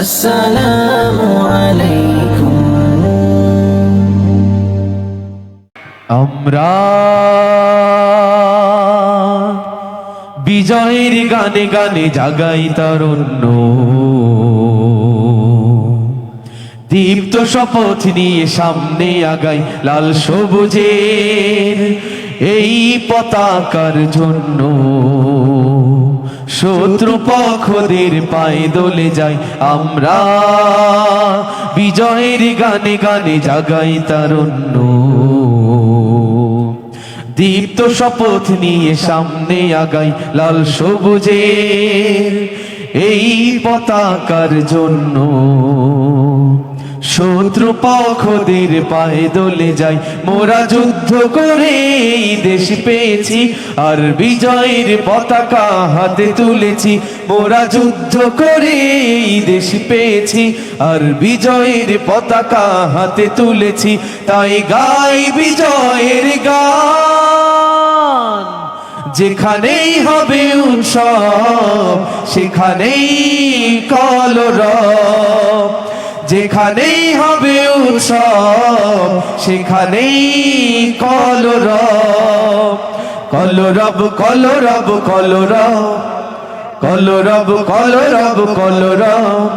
আসসালামু আমরা বিজয়ের গানে গানে জাগাই তারণ্য। দীপ্ত শপথ নিয়ে সামনে আগাই লাল সবুজের এই পতাকার জন্য। শত্রু পক্ষদের পায়ে দলে যাই আমরা। বিজয়ের গানে গানে জাগাই তারণ্য। দীপ্ত শপথ নিয়ে সামনে আগাই লাল সবুজের এই পতাকার জন্য। শত্রু পক্ষদের পায়ে দলে যাই। মোরা যুদ্ধ করে দেশ পেয়েছি, আর বিজয়ের পতাকা হাতে তুলেছি। মোরা যুদ্ধ করে দেশ পেয়েছি, আর বিজয়ের পতাকা হাতে তুলেছি। তাই গাই বিজয়ের গান। যেখানেই হবে উৎসব, সেখানেই কলরব। যেখানেই হবে উৎসব, সেখানেই কলরব। কলরব কলরব কলরব। কলরব কলরব কলরব।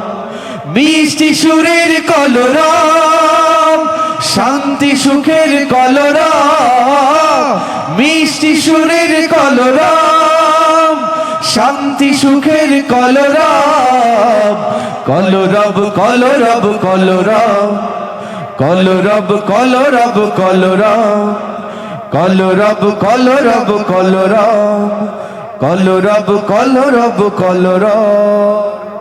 মিষ্টি সুরের কলরব, শান্তি সুখের কলরব। মিষ্টি সুরের কলরব। শান্তি, সুখের কলরব। কলরব কলরব কলরব। কলরব কলরব কলরব। কলরব কলরব কলরব। কলরব কলরব কলরব।